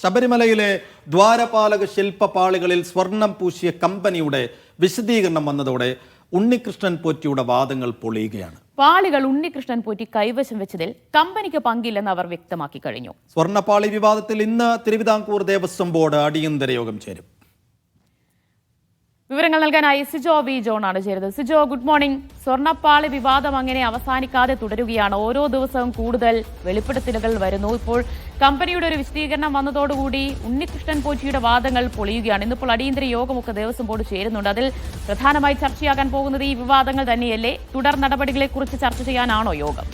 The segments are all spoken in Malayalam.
ശബരിമലയിലെ ദ്വാരപാലക ശില്പപാളികളിൽ സ്വർണം പൂശിയ കമ്പനിയുടെ വിശദീകരണം വന്നതോടെ ഉണ്ണികൃഷ്ണൻ പോറ്റിയുടെ വാദങ്ങൾ പൊളിയുകയാണ്. പാളികൾ ഉണ്ണികൃഷ്ണൻ പോറ്റി കൈവശം വെച്ചതിൽ കമ്പനിക്ക് പങ്കില്ലെന്ന് അവർ വ്യക്തമാക്കി കഴിഞ്ഞു. സ്വർണപാളി വിവാദത്തിൽ ഇന്ന് തിരുവിതാംകൂർ ദേവസ്വം ബോർഡ് അടിയന്തര യോഗം ചേരും. വിവരങ്ങൾ നൽകാനായി സിജോ വി ജോൺ ആണ് ചേരുന്നത്. സിജോ ഗുഡ് മോർണിംഗ് സ്വർണപ്പാളി വിവാദം അങ്ങനെ അവസാനിക്കാതെ തുടരുകയാണ്. ഓരോ ദിവസവും കൂടുതൽ വെളിപ്പെടുത്തലുകൾ വരുന്നു. ഇപ്പോൾ കമ്പനിയുടെ ഒരു വിശദീകരണം വന്നതോടുകൂടി ഉണ്ണികൃഷ്ണൻ പോച്ചിയുടെ വാദങ്ങൾ പൊളിയുകയാണ്. ഇന്നിപ്പോൾ അടിയന്തര യോഗമൊക്കെ ദേവസ്വം ബോർഡ് ചേരുന്നുണ്ട്. അതിൽ പ്രധാനമായി ചർച്ചയാകാൻ പോകുന്നത് ഈ വിവാദങ്ങൾ തന്നെയല്ലേ? തുടർ നടപടികളെക്കുറിച്ച് ചർച്ച ചെയ്യാനാണോ യോഗം?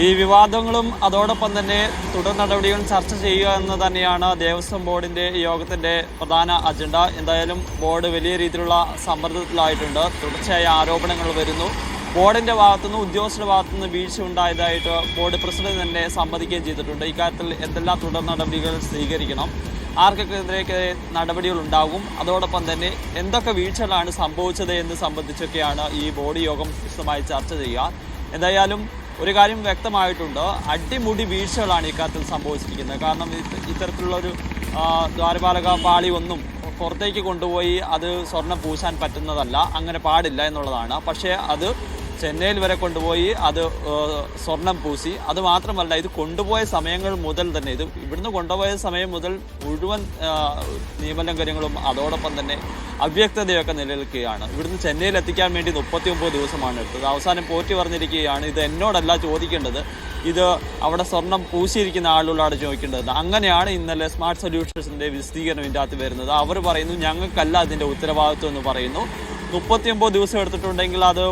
ഈ വിവാദങ്ങളും അതോടൊപ്പം തന്നെ തുടർ നടപടികളും ചർച്ച ചെയ്യുക എന്ന് തന്നെയാണ് ദേവസ്വം ബോർഡിന്റെ യോഗത്തിന്റെ പ്രധാന അജണ്ട. എന്തായാലും ബോർഡ് വലിയ രീതിയിലുള്ള സമ്മർദ്ദത്തിലായിട്ടുണ്ട്. തുടർച്ചയായ ആരോപണങ്ങൾ വരുന്നു. ബോർഡിന്റെ ഭാഗത്തുനിന്ന് ഉദ്യോഗസ്ഥരുടെ ഭാഗത്തുനിന്ന് വീഴ്ച ഉണ്ടായതായിട്ട് ബോർഡ് പ്രസിഡന്റ് തന്നെ സമ്മതിക്കുകയും ചെയ്തിട്ടുണ്ട്. ഇക്കാര്യത്തിൽ എന്തെല്ലാം തുടർ നടപടികൾ സ്വീകരിക്കണം? ആർക്കൊക്കെ നടപടികൾ ഉണ്ടാകും? അതോടൊപ്പം തന്നെ എന്തൊക്കെ വീഴ്ചകളാണ് സംഭവിച്ചത് എന്ന് സംബന്ധിച്ചൊക്കെയാണ് ഈ ബോർഡ് യോഗം വിശദമായി ചർച്ച ചെയ്യുക. എന്തായാലും ഒരു കാര്യം വ്യക്തമായിട്ടുണ്ട്? അടിമുടി വീഴ്ചകളാണ് ഇക്കാര്യത്തിൽ സംഭവിച്ചിരിക്കുന്നത്. കാരണം ഇത് ഇത്തരത്തിലുള്ള ഒരു ദ്വാരപാലക പാളി ഒന്നും പുറത്തേക്ക് കൊണ്ടുപോയി അത് സ്വർണം പൂശാൻ പറ്റുന്നതല്ല. അങ്ങനെ പാടില്ല എന്നുള്ളതാണ്. പക്ഷേ അത് ചെന്നൈയിൽ വരെ കൊണ്ടുപോയി അത് സ്വർണം പൂശി. അത് മാത്രമല്ല ഇത് കൊണ്ടുപോയ സമയങ്ങൾ മുതൽ തന്നെ ഇത് ഇവിടുന്ന് കൊണ്ടുപോയ സമയം മുതൽ മുഴുവൻ നിയമലംഘനങ്ങളും അതോടൊപ്പം തന്നെ അവ്യക്തതയൊക്കെ നിലനിൽക്കുകയാണ്. ഇവിടുന്ന് ചെന്നൈയിൽ എത്തിക്കാൻ വേണ്ടി മുപ്പത്തി ഒമ്പത് ദിവസമാണ് എടുത്തത്. അവസാനം പോറ്റി പറഞ്ഞിരിക്കുകയാണ് ഇത് എന്നോടല്ല ചോദിക്കേണ്ടത്. ഇത് അവിടെ സ്വർണം പൂശിയിരിക്കുന്ന ആളുകളാണ് ചോദിക്കേണ്ടത്. അങ്ങനെയാണ് ഇന്നലെ സ്മാർട്ട് സൊല്യൂഷൻസിന്റെ വിശദീകരണം ഇതിന്റെ അകത്ത് വരുന്നത്. അവർ പറയുന്നു ഞങ്ങൾക്കല്ല അതിന്റെ ഉത്തരവാദിത്വം എന്ന് പറയുന്നു. മുപ്പത്തിയൊമ്പത് ദിവസം എടുത്തിട്ടുണ്ടെങ്കിൽ അത്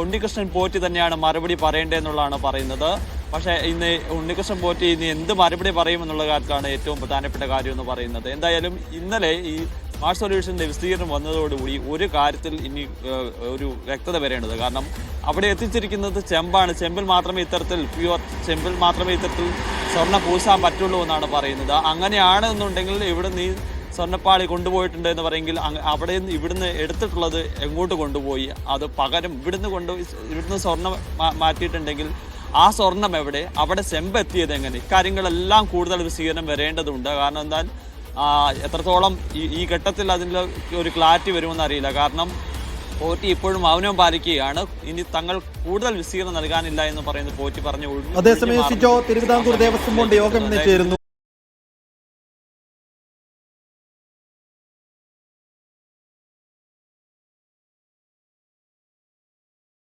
ഉണ്ണികൃഷ്ണൻ പോറ്റി തന്നെയാണ് മറുപടി പറയേണ്ടതെന്നുള്ളതാണ് പറയുന്നത്. പക്ഷേ ഇന്ന് ഉണ്ണികൃഷ്ണൻ പോറ്റി ഇനി എന്ത് മറുപടി പറയും എന്നുള്ള കാര്യത്തിലാണ് ഏറ്റവും പ്രധാനപ്പെട്ട കാര്യം എന്ന് പറയുന്നത്. എന്തായാലും ഇന്നലെ ഈ സ്മാർട്ട് സൊല്യൂഷന്റെ വിസ്തീർണം വന്നതോടുകൂടി ഒരു കാര്യത്തിൽ ഇനി ഒരു വ്യക്തത വരേണ്ടത്. കാരണം അവിടെ എത്തിച്ചിരിക്കുന്നത് ചെമ്പാണ്. ചെമ്പിൽ മാത്രമേ ഇത്തരത്തിൽ പ്യുവർ ചെമ്പിൽ മാത്രമേ ഇത്തരത്തിൽ സ്വർണ പൂശാൻ പറ്റുള്ളൂ എന്നാണ് പറയുന്നത്. അങ്ങനെയാണെന്നുണ്ടെങ്കിൽ ഇവിടെ നീ സ്വർണപ്പാളി കൊണ്ടുപോയിട്ടുണ്ട് എന്ന് പറയുമെങ്കിൽ അവിടെ നിന്ന് ഇവിടുന്ന് എടുത്തിട്ടുള്ളത് എങ്ങോട്ട് കൊണ്ടുപോയി? അത് പകരം ഇവിടുന്ന് കൊണ്ടുപോയി ഇവിടുന്ന് സ്വർണം മാറ്റിയിട്ടുണ്ടെങ്കിൽ ആ സ്വർണം എവിടെ? അവിടെ എത്തിയത് എങ്ങനെ? ഇക്കാര്യങ്ങളെല്ലാം കൂടുതൽ വിശീകരണം വരേണ്ടതുണ്ട്. കാരണം എന്താ എത്രത്തോളം ഈ ഈ ഘട്ടത്തിൽ അതിന്റെ ഒരു ക്ലാരിറ്റി വരുമെന്ന് അറിയില്ല. കാരണം പോറ്റി ഇപ്പോഴും മൗനം പാലിക്കുകയാണ്. ഇനി തങ്ങൾ കൂടുതൽ വിശീകരണം നൽകാനില്ല എന്ന് പറയുന്നത് പോറ്റി പറഞ്ഞു അതേസമയം സിജോ. തിരുവിതാംകൂർ ദേവസ്വം ബോർഡ് യോഗം ചേരുന്നു.